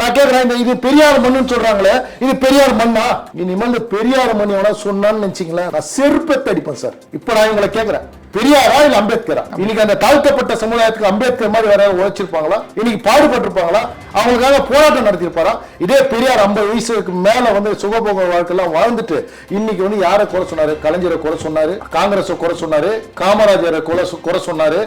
நான் கேக்குறேன் இந்த இது பெரியார் மண்ணுன்னு சொல்றாங்களே இது பெரியார் மண்ணா? இனிமேல் பெரியார் மண் எவனா சொன்னான்னு நினைச்சீங்களேன். நான் செருப்பத்தை அடிப்பேன் சார் இப்ப நான் உங்களை கேக்குறேன். பெரியாரா இல்ல அம்பேத்கரா? இன்னைக்கு அந்த தாழ்த்தப்பட்ட சமுதாயத்துக்கு அம்பேத்கர் மாதிரி வேற உழைச்சிருப்பாங்களா? இன்னைக்கு பாடுபட்டிருப்பாங்களா? அவங்களுக்காக போராட்டம் நடத்தியிருப்பாரா? இதே பெரியார் ஐம்பது வயசுக்கு மேல வந்து சுகபோக வாழ்க்கையெல்லாம் வாழ்ந்துட்டு இன்னைக்கு வந்து யாரை குறை சொன்னாரு? கலைஞரை குறை சொன்னாரு காங்கிரஸை குறை சொன்னாரு காமராஜரை குறை குறை சொன்னாரு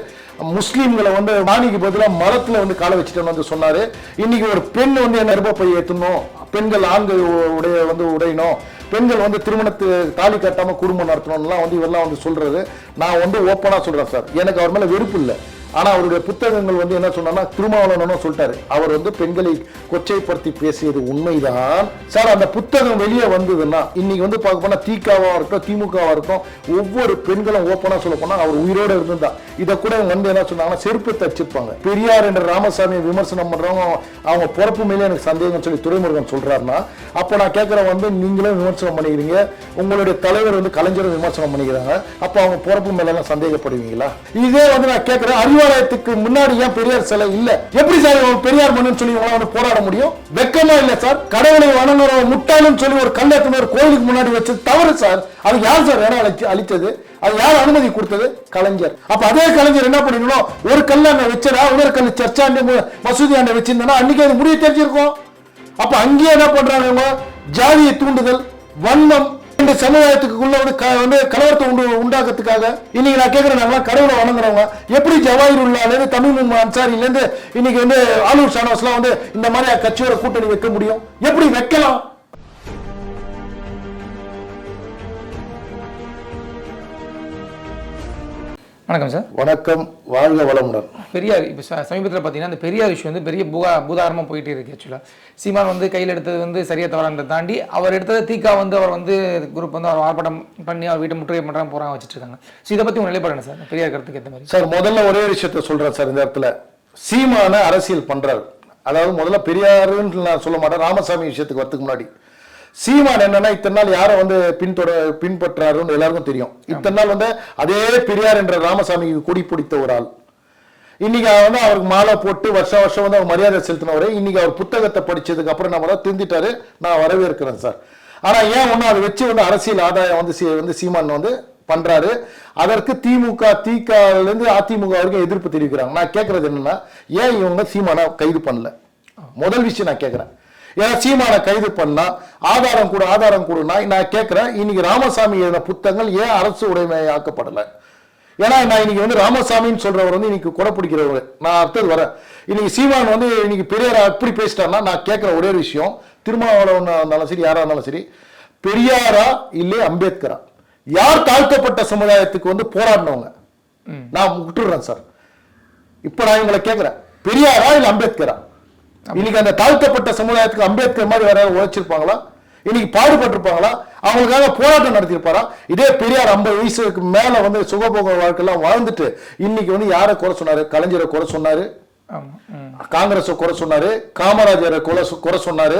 முஸ்லீம்களை வந்து மாணிக்கு பதிலாக மரத்தில் வந்து காலை வச்சுட்டேன்னு வந்து சொன்னார். இன்றைக்கி ஒரு பெண் வந்து என்ன கர்ப்பப்பை ஏற்றணும் பெண்கள் ஆண்கள் உடைய வந்து உடையணும். பெண்கள் வந்து திருமணத்து தாலி கட்டாமல் குடும்பம் நடத்தணும்லாம் வந்து இவெல்லாம் வந்து சொல்கிறது நான் வந்து ஓப்பனாக சொல்கிறேன் சார். எனக்கு அவர் மேலே வெறுப்பு இல்லை. ஆனா அவருடைய புத்தகங்கள் வந்து என்ன சொன்னா திருமாவளவனும் சொல்லிட்டாரு. அவர் வந்து பெண்களை கொச்சைப்படுத்தி பேசியது உண்மைதான். சார் அந்த புத்தகம் வெளியே வந்ததுன்னா இன்னைக்கு வந்து பார்க்க போனா திகாவா இருக்கட்டும் திமுகவா இருக்கும் ஒவ்வொரு பெண்களும் ஓப்பனாக சொல்ல போனால் அவர் உயிரோட இருந்திருந்தா. இதை கூட வந்து என்ன சொன்னாங்கன்னா செருப்பு தச்சிருப்பாங்க பெரியார் என்ற ராமசாமியை விமர்சனம் பண்ணுறவங்க அவங்க பிறப்பு மேலே எனக்கு சந்தேகம் சொல்லி துறைமுருகன் சொல்றாருன்னா அப்போ நான் கேட்கறேன் வந்து நீங்களும் விமர்சனம் பண்ணிக்கிறீங்க. உங்களுடைய தலைவர் வந்து கலைஞரும் விமர்சனம் பண்ணிக்கிறாங்க. அப்போ அவங்க பிறப்பு மேல எல்லாம் சந்தேகப்படுவீங்களா? இதே வந்து நான் கேட்கறேன் அறிவாலயத்துக்கு முன்னாடி ஏன் பெரியார் சிலை இல்ல? எப்படி சார் இவங்க பெரியார் மண்ணுன்னு சொல்லி இவங்களாம் வந்து போராட முடியும்? வெக்கமா இல்ல சார். கடவுளை வணங்குற முட்டாளுன்னு சொல்லி ஒரு கல்லத்துல ஒரு கோயிலுக்கு முன்னாடி வச்சது தவறு சார். அது யார் சார் இடம் அழிச்சு அழிச்சது அது யார் அனுமதி கொடுத்தது? கலைஞர். அப்ப அதே கலைஞர் என்ன பண்ணிக்கணும் ஒரு கல்ல அங்க வச்சதா? இன்னொரு கல் சர்ச்சாண்டு மசூதி ஆண்ட வச்சிருந்தா அன்னைக்கு அது முடிவு தெரிஞ்சிருக்கும். அப்ப அங்கேயே என்ன பண்றாங்க ஜாதிய தூண்டுதல் வன்மம் இந்த சமுதாயத்துக்குள்ள வந்து க- வந்து கலவரத்தை உண்டு உண்டாக்குறதுக்காக இன்னைக்கு நான் கேட்குறேன் நாங்களாம் கடவுளை வணங்குறவங்க. எப்படி ஜவாஹிர் இருந்து தமிழ் முகமது அன்சாரில இருந்து இன்னைக்கு வந்து ஆலூர் ஷானவாஸ்லாம் வந்து இந்த மாதிரி கட்சியோட கூட்டணி வைக்க முடியும்? எப்படி வைக்கலாம்? வணக்கம் சார் வணக்கம். வாழ்க வளமுடன். பெரியார் இப்போ சமீபத்தில் பார்த்தீங்கன்னா இந்த பெரியார் இஷ்யூ வந்து பெரிய பூகா பூதாரமாக போயிட்டே இருக்கு ஆக்சுவலாக சீமான் வந்து கையில் எடுத்தது வந்து சரியா தவறான்றதை தாண்டி அவர் எடுத்தது தீகா வந்து அவர் வந்து குரூப் வந்து அவர் ஆர்ப்பாட்டம் பண்ணி அவர் வீட்டை முற்றுகை பண்ணுறாங்க போகிறாங்க வச்சுட்டு இருக்காங்க. ஸோ இதை பற்றி உங்க நிலைப்பாடு சார் பெரியார் கருத்துக்கு ஏற்ற மாதிரி. சார் முதல்ல ஒரே விஷயத்த சொல்றேன் சார் இந்த இடத்துல. சீமான அரசியல் பண்றாரு. அதாவது முதல்ல பெரியாருன்னு நான் சொல்ல மாட்டேன் ராமசாமி விஷயத்துக்கு வரதுக்கு முன்னாடி. சீமான் என்னன்னா இத்தனை நாள் யாரை வந்து பின்தொட பின்பற்றாருன்னு எல்லாருக்கும் தெரியும். இத்தனை நாள் வந்து அதே பெரியார் என்ற ராமசாமிக்கு கொடி பிடித்த ஒரு ஆள். இன்னைக்கு அவர் வந்து அவருக்கு மாலை போட்டு வருஷம் வருஷம் வந்து அவர் மரியாதை செலுத்தினவர் இன்னைக்கு அவர் புத்தகத்தை படிச்சதுக்கு அப்புறம் நம்ம திருந்திட்டாரு. நான் வரவேற்கிறேன் சார். ஆனா ஏன் ஒன்றும் அதை வச்சு வந்து அரசியல் ஆதாயம் வந்து சீ- வந்து சீமான் வந்து பண்றாரு? அதற்கு திமுக திகால இருந்து அதிமுக வரைக்கும் எதிர்ப்பு தெரிவிக்கிறாங்க. நான் கேட்கறது என்னன்னா ஏன் இவங்க சீமானை கைது பண்ணல? முதல் விஷயம் நான் கேட்கிறேன் ஏன்னா சீமானை கைது பண்ணா ஆதாரம் கூட ஆதாரம் கூட நான் கேட்கிறேன் இன்னைக்கு ராமசாமி எழுதின புத்தகங்கள் ஏன் அரசு உடைமையாக்கப்படலை? ஏன்னா நான் இன்னைக்கு வந்து ராமசாமின்னு சொல்றவர் வந்து இன்னைக்கு கொடை பிடிக்கிறவர். நான் அடுத்தது வரேன். இன்னைக்கு சீமான் வந்து இன்னைக்கு பெரியார் அப்படி பேசிட்டாருன்னா நான் கேட்கிற ஒரே ஒரு விஷயம் திருமாவளவன் இருந்தாலும் சரி யாரா இருந்தாலும் சரி பெரியாரா இல்லை அம்பேத்கரா? யார் தாழ்த்தப்பட்ட சமுதாயத்துக்கு வந்து போராடினவங்க? நான் விட்டுடுறேன் சார். இப்ப நான் உங்களை கேட்கிறேன் பெரியாரா இல்ல அம்பேத்கரா? இன்னைக்கு அந்த தாழ்த்தப்பட்ட சமுதாயத்துக்கு அம்பேத்கர் மாதிரி வேற உழைச்சிருப்பாங்களா? இன்னைக்கு பாடுபட்டிருப்பாங்களா? அவங்களுக்காக போராட்டம் நடத்தியிருப்பாரா? இதே பெரியார் ஐம்பது வயசுக்கு மேல வந்து சுகபோக வாழ்க்கையெல்லாம் வாழ்ந்துட்டு இன்னைக்கு வந்து யாரை குறை சொன்னாரு? கலைஞரை குறை சொன்னாரு. காங்கிரஸை குறை சொன்னாரு. காமராஜரை குறை சொன்னாரு.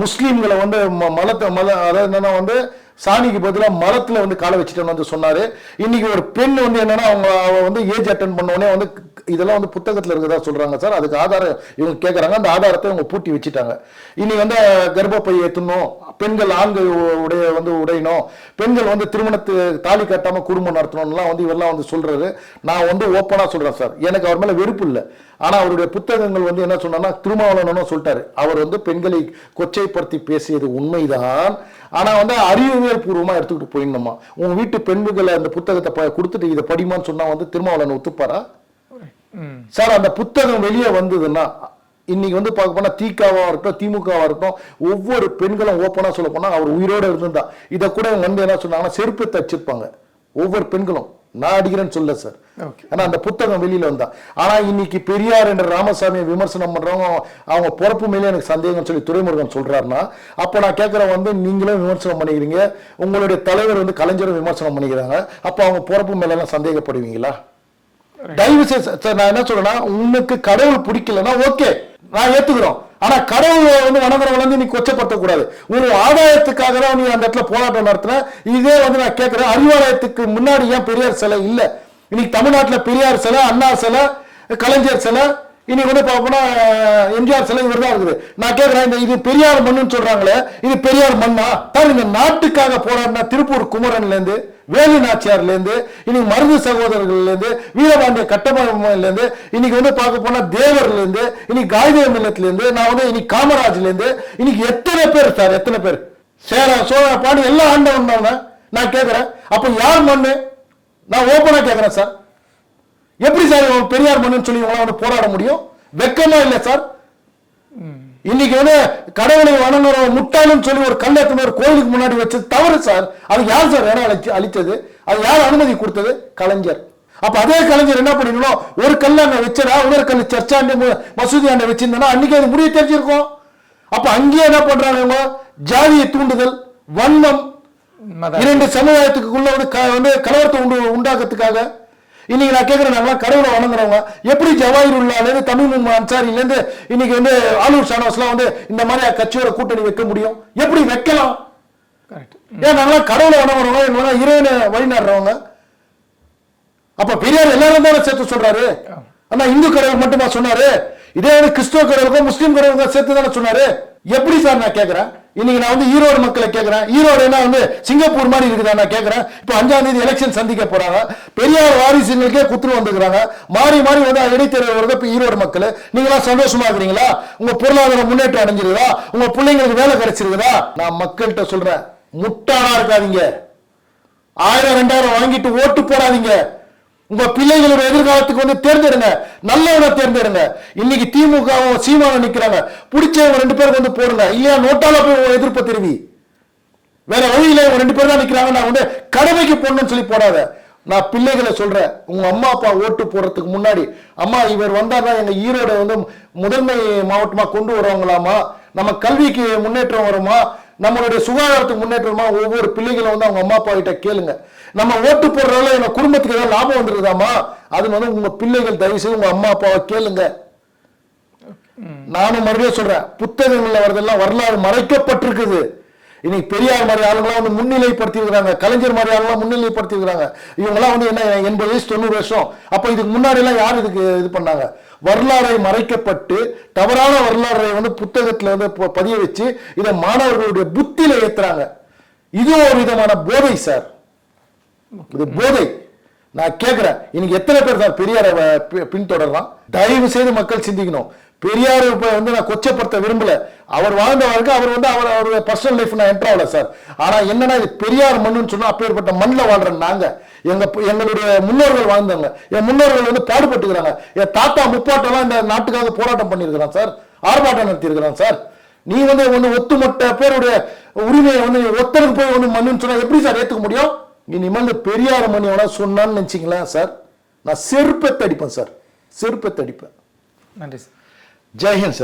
முஸ்லீம்களை வந்து மலத்தை மத அதாவது என்னன்னா வந்து சாணிக்கு பதிலாக மரத்தில் வந்து காலை வச்சுட்டு வந்து சொன்னார். இன்னைக்கு ஒரு பெண் வந்து என்னன்னா அவங்க அவ வந்து ஏஜ் அட்டன் பண்ணோடனே வந்து இதெல்லாம் வந்து புத்தகத்தில் இருக்கிறதா சொல்கிறாங்க சார். அதுக்கு ஆதாரம் இவங்க கேட்குறாங்க அந்த ஆதாரத்தை இவங்க பூட்டி வச்சுட்டாங்க. இனி வந்து கர்ப்பப்பை ஏற்றணும் பெண்கள் ஆண்கள் உடைய வந்து உடையணும். பெண்கள் வந்து திருமணத்து தாலி கட்டாமல் குடும்பம் நடத்தணும்லாம் வந்து இவெல்லாம் வந்து சொல்கிறாரு நான் வந்து ஓப்பனாக சொல்கிறேன் சார். எனக்கு அவர் மேலே வெறுப்பு இல்லை. ஆனா அவருடைய புத்தகங்கள் வந்து என்ன சொன்னா திருமாவளவனும் சொல்லிட்டாரு. அவர் வந்து பெண்களை கொச்சைப்படுத்தி பேசியது உண்மைதான். ஆனா வந்து அறிவியல் பூர்வமா எடுத்துக்கிட்டு போயிடணுமா? உங்க வீட்டு பெண்களை அந்த புத்தகத்தை கொடுத்துட்டு இதை படிமான்னு சொன்னா வந்து திருமாவளவன் ஒத்துப்பாரா? சார் அந்த புத்தகம் வெளியே வந்ததுன்னா இன்னைக்கு வந்து பார்க்க போனா திகாவா இருக்கட்டும் திமுகவா இருக்கட்டும் ஒவ்வொரு பெண்களும் ஓப்பனா சொல்ல போனா அவர் உயிரோட இருந்திருந்தா. இதை கூட வந்து என்ன சொன்னாங்கன்னா செருப்பு தச்சிருப்பாங்க. ஒவ்வொரு பெண்களும். நான் அடிக்கிறேன்னு சொல்ல சார் ஆனா அந்த புத்தகம் வெளியில வந்தா. ஆனா இன்னைக்கு பெரியார் என்ற ராமசாமியை விமர்சனம் பண்றவங்க அவங்க பிறப்பு மேலே எனக்கு சந்தேகம் சொல்லி துரைமுருகன் சொல்றாருன்னா அப்ப நான் கேட்கறேன் வந்து நீங்களும் விமர்சனம் பண்ணிக்கிறீங்க. உங்களுடைய தலைவர் வந்து கலைஞரும் விமர்சனம் பண்ணிக்கிறாங்க. அப்ப அவங்க பிறப்பு மேல எல்லாம் சந்தேகப்படுவீங்களா தயவு செய்து சார் நான் என்ன சொல்றேன்னா உனக்கு கடவுள் பிடிக்கலன்னா ஓகே நான் ஏத்துக்கிறோம். ஆனா கடவுள் வந்து வணங்குறவங்க வந்து நீ கொச்சப்படுத்தக்கூடாது. ஒரு ஆதாயத்துக்காக தான் நீ அந்த இடத்துல போராட்டம் நடத்தின. இதே வந்து நான் கேட்கிறேன் அறிவாலயத்துக்கு முன்னாடி ஏன் பெரியார் சிலை இல்லை? இன்னைக்கு தமிழ்நாட்டில் பெரியார் சிலை அண்ணா சிலை கலைஞர் சிலை இன்னைக்கு வந்து பார்ப்போம்னா எம்ஜிஆர் சிலை இவர் தான் இருக்குது. நான் கேட்கிறேன் இந்த இது பெரியார் மண்ணுன்னு சொல்றாங்களே இது பெரியார் மண்ணா? தான் இந்த நாட்டுக்காக போராடினா திருப்பூர் குமரன்லேருந்து வேலு நாச்சியார்லேருந்து இன்னைக்கு மருது சகோதரர்கள்லேருந்து வீரபாண்டிய கட்டபொம்மன்ல இன்னைக்கு வந்து பார்க்க போனால் தேவர்லேருந்து இன்னைக்கு காய்தேவ மில்லத்துலேருந்து நான் வந்து இன்னைக்கு காமராஜ்லேருந்து இன்னைக்கு எத்தனை பேர் சார் எத்தனை பேர்? சேர சோழ பாண்டி எல்லாம் ஆண்டவன் தான் நான் கேட்குறேன். அப்போ யார் மண்ணு? நான் ஓப்பனாக கேட்குறேன் சார். எப்படி சார் பெரியார் மண்ணுன்னு சொல்லி உங்களால் வந்து போராட முடியும்? வெக்கமா இல்லை சார்? இன்னைக்கு வந்து கடவுளை வணங்குற முட்டாளுன்னு சொல்லி ஒரு கல்லத்தின ஒரு கோயிலுக்கு முன்னாடி வச்சது தவறு சார். அது யார் சார் இடம் அழிச்சு அழிச்சது அது யார் அனுமதி கொடுத்தது? கலைஞர். அப்ப அதே கலைஞர் என்ன பண்ணிக்கணும் ஒரு கல்ல அங்க வச்சதா இன்னொரு கல் சர்ச்சாண்டு மசூதி ஆண்ட வச்சிருந்தா அன்னைக்கு அது முடிவு தெரிஞ்சிருக்கும். அப்ப அங்கேயே என்ன பண்றாங்க ஜாதியை தூண்டுதல் வன்மம் இரண்டு சமுதாயத்துக்குள்ள வந்து கலவரத்தை உண்டு உண்டாக்குறதுக்காக இன்னைக்கு நான் கேட்கிறேன் நாங்களாம் கடவுளை வணங்குறவங்க. எப்படி ஜவாஹிருல்லாலேருந்து தமிழ் முகமது அன்சாரிலேருந்து இன்னைக்கு வந்து ஆலூர் ஷானவாஸ்லாம் வந்து இந்த மாதிரி கட்சியோட கூட்டணி வைக்க முடியும்? எப்படி வைக்கலாம்? ஏன் நாங்களாம் கடவுளை வணங்குறவங்க எங்களாம் இறைவனை வழிநடுறவங்க. அப்ப பெரியார் எல்லாரும் தானே சேர்த்து சொல்றாரு? ஆனா இந்து கடவுள் மட்டுமா சொன்னாரு. இதே வந்து கிறிஸ்துவ கடவுளுக்கும் முஸ்லீம் கடவுளுக்கும் சேர்த்து தானே சொன்னாரு? எப்படி சார் நான் கேட்கிறேன் இன்னைக்கு நான் வந்து ஈரோடு மக்களை கேட்கிறேன் ஈரோடு என்ன வந்து சிங்கப்பூர் மாதிரி இருக்குதா நான் கேட்கிறேன் இப்போ அஞ்சாம் தேதி எலெக்ஷன் சந்திக்க போறாங்க. பெரியார் வாரிசுகளுக்கே குத்துரு வந்துக்கிறாங்க மாறி மாறி வந்து இடைத்தேர்தல் வருது இப்போ ஈரோடு மக்கள். நீங்களாம் சந்தோஷமா இருக்கிறீங்களா? உங்க பொருளாதார முன்னேற்றம் அடைஞ்சிருக்குதா? உங்க பிள்ளைங்களுக்கு வேலை கிடைச்சிருக்குதா? நான் மக்கள்கிட்ட சொல்றேன். முட்டாளா இருக்காதீங்க. ஆயிரம் ரெண்டாயிரம் வாங்கிட்டு ஓட்டு போடாதீங்க. உங்க பிள்ளைகளோட எதிர்காலத்துக்கு வந்து தேர்ந்தெடுங்க. நல்லவனை தேர்ந்தெடுங்க. இன்னைக்கு திமுகவும் சீமானும் நிக்கிறாங்க. பிடிச்சவங்க ரெண்டு பேருக்கு வந்து போடுங்க. இல்லையா நோட்டால போய் உன் எதிர்ப்பு தெரிவி. வேற வழியில இவங்க ரெண்டு பேர் தான் நிக்கிறாங்க. நான் வந்து கடமைக்கு போடணும்னு சொல்லி போடாத. நான் பிள்ளைகளை சொல்றேன். உங்க அம்மா அப்பா ஓட்டு போடுறதுக்கு முன்னாடி அம்மா இவர் வந்தாதான் எங்க ஈரோட வந்து முதன்மை மாவட்டமா கொண்டு வருவாங்களாமா? நம்ம கல்விக்கு முன்னேற்றம் வருமா? நம்மளுடைய சுகாதாரத்துக்கு முன்னேற்றமா? ஒவ்வொரு பிள்ளைகளும் வந்து அவங்க அம்மா அப்பா கிட்ட கேளுங்க. நம்ம ஓட்டு போடுறதால எங்க குடும்பத்துக்கு ஏதாவது லாபம் வந்துருதாமா அது வந்து உங்க பிள்ளைகள் தயவு செய்து உங்க அம்மா அப்பாவை கேளுங்க. நானும் மறுபடியும் சொல்றேன் புத்தகங்கள்ல வரதெல்லாம் வரலாறு மறைக்கப்பட்டிருக்குது. இன்னைக்கு பெரியார் மாதிரி ஆளுங்களாம் வந்து முன்னிலைப்படுத்தி இருக்கிறாங்க கலைஞர் மாதிரி ஆளுங்களாம் முன்னிலைப்படுத்தி இருக்கிறாங்க இவங்கெல்லாம் வந்து என்ன எண்பது வயசு தொண்ணூறு வருஷம். அப்ப இதுக்கு முன்னாடி எல்லாம் யார் இதுக்கு இது பண்ணாங்க? வரலாறை மறைக்கப்பட்டு தவறான வரலாறை வந்து புத்தகத்துல வந்து ப- பதிய வச்சு இதை மாணவர்களுடைய புத்தியில ஏத்துறாங்க. இது ஒரு விதமான போதை சார். இது போதை. நான் கேட்குறேன் இன்னைக்கு எத்தனை பேர் சார் பெரியாரை பின்தொடர்றான்? தயவு செய்து மக்கள் சிந்திக்கணும். பெரியார் இப்போ வந்து நான் கொச்சப்படுத்த விரும்பல. அவர் வாழ்ந்த அவர் வந்து அவர் அவருடைய பர்சனல் லைஃப் நான் என்ட்ரு ஆகல சார் ஆனா என்னன்னா இது பெரியார் மண்ணுன்னு சொன்னா அப்பேற்பட்ட மண்ணில் வாழ்றோம் நாங்கள் எங்க எங்களுடைய முன்னோர்கள் வாழ்ந்தவங்க. என் முன்னோர்கள் வந்து பாடுபட்டுக்கிறாங்க. என் தாத்தா முப்பாட்டெல்லாம் இந்த நாட்டுக்காக போராட்டம் பண்ணியிருக்கிறான் சார் ஆர்ப்பாட்டம் நடத்தியிருக்கிறான் சார் நீ வந்து ஒன்று ஒத்துமொட்ட பேருடைய உரிமையை வந்து ஒத்தருக்கு போய் வந்து மண்ணுன்னு சொன்னால் எப்படி சார் ஏத்துக்க முடியும்? இனிமேல் இந்த பெரியார் மணி எவனா சொன்னான்னு நினைச்சிங்களேன் சார். நான் செருப்பத்தை அடிப்பேன் சார். செருப்பத்தை அடிப்பேன் நன்றி சார். ஜெய்ஹிந்த் சார்.